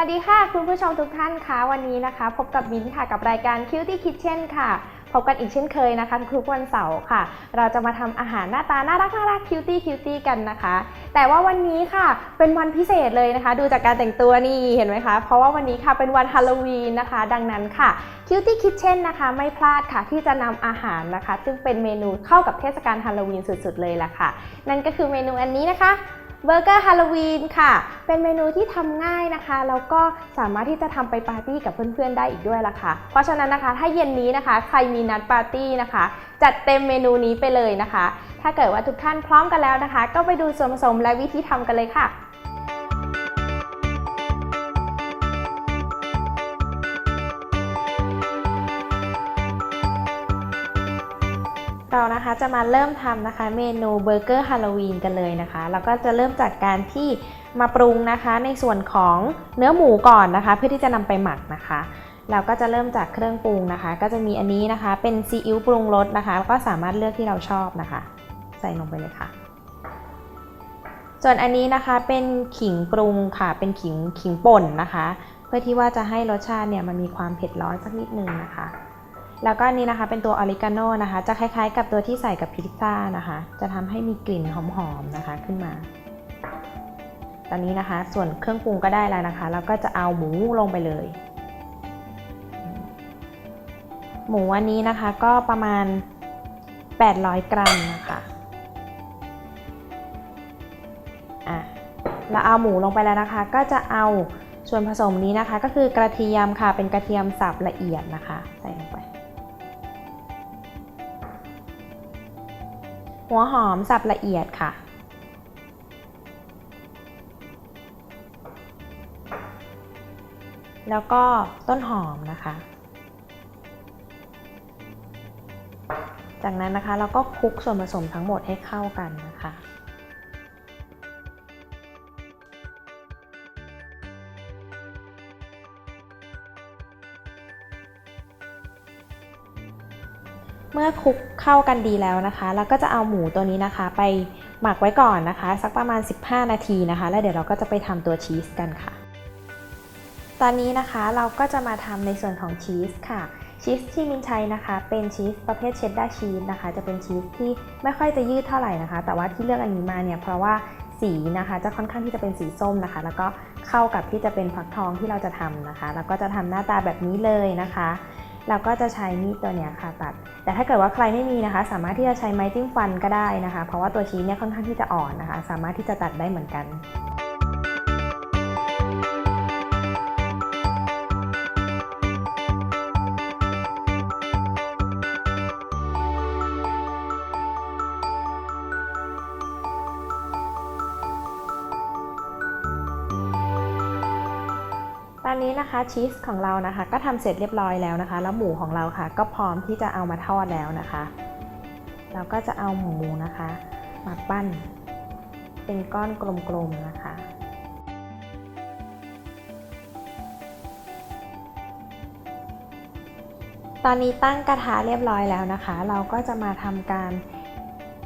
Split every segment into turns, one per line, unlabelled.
วัสดีค่ะ คุณผู้ชมทุกท่านคะวันนี้นะคะ พบกับมิ้นค่ะกับรายการ Cutie Kitchen ค่ะพบกันอีกเช่นเคยนะคะทุกวันเสาร์ค่ะ เราจะมาทำอาหารหน้าตาน่ารักน่ารักคิวตี้คิวตี้กันนะคะ แต่ว่าวันนี้ค่ะเป็นวันพิเศษเลยนะคะ ดูจากการแต่งตัวนี่เห็นไหมคะ เพราะว่าวันนี้ค่ะเป็นวันฮาโลวีนนะคะ ดังนั้นค่ะ Cutie Kitchen นนะคะ ไม่พลาดค่ะที่จะนำอาหารนะคะ ซึ่งเป็นเมนูเข้ากับเทศกาลฮาโลวีนสุดๆเลยล่ะค่ะ นั่นก็คือเมนูอันนี้นะคะ เบอร์เกอร์ฮาโลวีนค่ะ เป็นเมนูที่ทำง่ายนะคะ แล้วก็สามารถที่จะทำไปปาร์ตี้กับเพื่อนๆได้อีกด้วยล่ะค่ะ เพราะฉะนั้นนะคะ ถ้าเย็นนี้นะคะ ใครมีนัดปาร์ตี้นะคะ จัดเต็มเมนูนี้ไปเลยนะคะ ถ้าเกิดว่าทุกท่านพร้อมกันแล้วนะคะ ก็ไปดูส่วนผสมและวิธีทำกันเลยค่ะ เรานะคะจะมาเริ่มทำนะคะเมนูเบอร์เกอร์ฮาโลวีนกันเลยนะคะแล้วก็จะเริ่มจากการที่มาปรุงนะคะในส่วนของเนื้อหมูก่อนนะคะ เพื่อที่จะนำไปหมักนะคะ เราก็จะเริ่มจากเครื่องปรุงนะคะ ก็จะมีอันนี้นะคะ เป็นซีอิ๊วปรุงรสนะคะแล้วก็สามารถเลือกที่เราชอบนะคะ ใส่ลงไปเลยค่ะ ส่วนอันนี้นะคะเป็นขิงปรุงค่ะ เป็นขิงขิงป่นนะคะ เพื่อที่ว่าจะให้รสชาติเนี่ยมันมีความเผ็ดร้อนสักนิดนึงนะคะ แล้วก็อันนี้นะคะเป็นตัวออริกาโนนะคะ จะคล้ายๆ กับตัวที่ใส่กับพิซซ่านะคะ จะทำให้มีกลิ่นหอมๆนะคะขึ้นมา ตอนนี้นะคะ ส่วนเครื่องปรุงก็ได้แล้วนะคะแล้วก็จะเอาหมูลงไปเลย หมูอันนี้นะคะก็ประมาณ 800 กรัมนะคะอะเราเอาหมูลงไปแล้วนะคะ ก็จะเอาส่วนผสมนี้นะคะ ก็คือกระเทียมค่ะเป็นกระเทียมสับละเอียดนะคะใส่ หัวหอมสับละเอียดค่ะ แล้วก็ต้นหอมนะคะ จากนั้นนะคะเราก็คลุกส่วนผสมทั้งหมดให้เข้ากันนะคะ เมื่อคลุกเข้ากันดีแล้วนะคะ เราก็จะเอาหมูตัวนี้นะคะ ไปหมักไว้ก่อนนะคะ สักประมาณ 15 นาทีนะคะ แล้วเดี๋ยวเราก็จะไปทำตัวชีสกันค่ะ ตอนนี้นะคะเราก็จะมาทำในส่วนของชีสค่ะชีสที่มินใช้นะคะ เป็นชีสประเภทเชดดาร์ชีสนะคะ จะเป็นชีสที่ไม่ค่อยจะยืดเท่าไหร่นะคะ แต่ว่าที่เลือกอันนี้มาเนี่ยเพราะว่าสีนะคะ จะค่อนข้างที่จะเป็นสีส้มนะคะ แล้วก็เข้ากับที่จะเป็นฟักทองที่เราจะทำนะคะ แล้วก็จะทำหน้าตาแบบนี้เลยนะคะ เราก็จะใช้มีดตัวเนี้ยค่ะตัด แต่ถ้าเกิดว่าใครไม่มีนะคะ สามารถที่จะใช้ไม้จิ้มฟันก็ได้นะคะ เพราะว่าตัวชี้เนี่ยค่อนข้างที่จะอ่อนนะคะ สามารถที่จะตัดได้เหมือนกัน อนนี้นะคะชีสของเรานะคะ ก็ทำเสร็จเรียบร้อยแล้วนะคะ แล้วหมูของเราค่ะ ก็พร้อมที่จะเอามาทอดแล้วนะคะ เราก็จะเอาหมูนะคะ มาปั้น เป็นก้อนกลมๆนะคะตอนนี้ตั้งกระทะเรียบร้อยแล้วนะคะ เราก็จะมาทำการ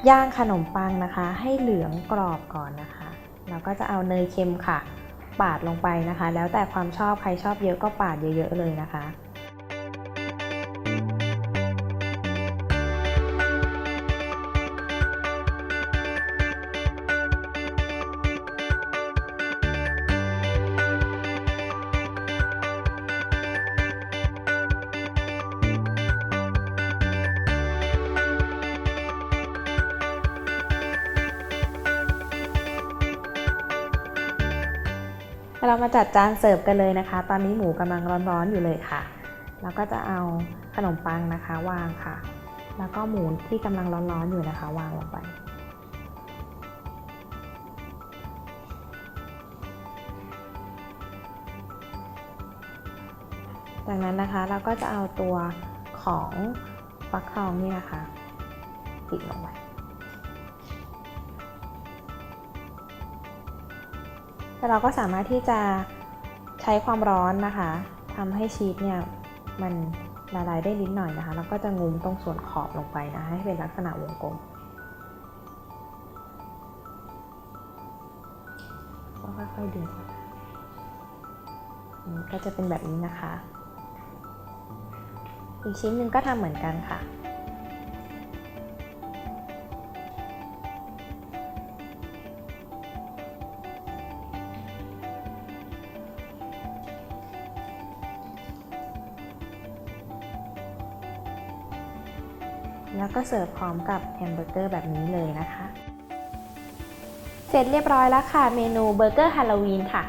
ย่างขนมปังนะคะ ให้เหลืองกรอบก่อนนะคะ เราก็จะเอาเนยเค็มค่ะ ปาดลงไปนะคะ แล้วแต่ความชอบใครชอบเยอะก็ปาดเยอะๆเลยนะคะ เรามาจัดจานเสิร์ฟกันเลยนะคะ ตอนนี้หมูกำลังร้อนๆอยู่เลยค่ะ แล้วก็จะเอาขนมปังนะคะวางค่ะ แล้วก็หมูที่กำลังร้อนๆอยู่นะคะวางลงไป จากนั้นนะคะเราก็จะเอาตัวของฟักทองนี่นะคะปิดลงไป แต่เราก็สามารถที่จะใช้ความร้อนนะคะทำให้ชีสเนี่ยมันละลายได้นิดหน่อยนะคะ แล้วก็จะงุ้มตรงส่วนขอบลงไปนะให้เป็นลักษณะวงกลมก็ค่อยๆดึงก็จะเป็นแบบนี้นะคะ อีกชิ้นหนึ่งก็ทำเหมือนกันค่ะ แล้วก็เสิร์ฟพร้อมกับแฮมเบอร์เกอร์แบบนี้เลยนะคะ เสร็จเรียบร้อยแล้วค่ะ เมนูเบอร์เกอร์ฮาโลวีนค่ะ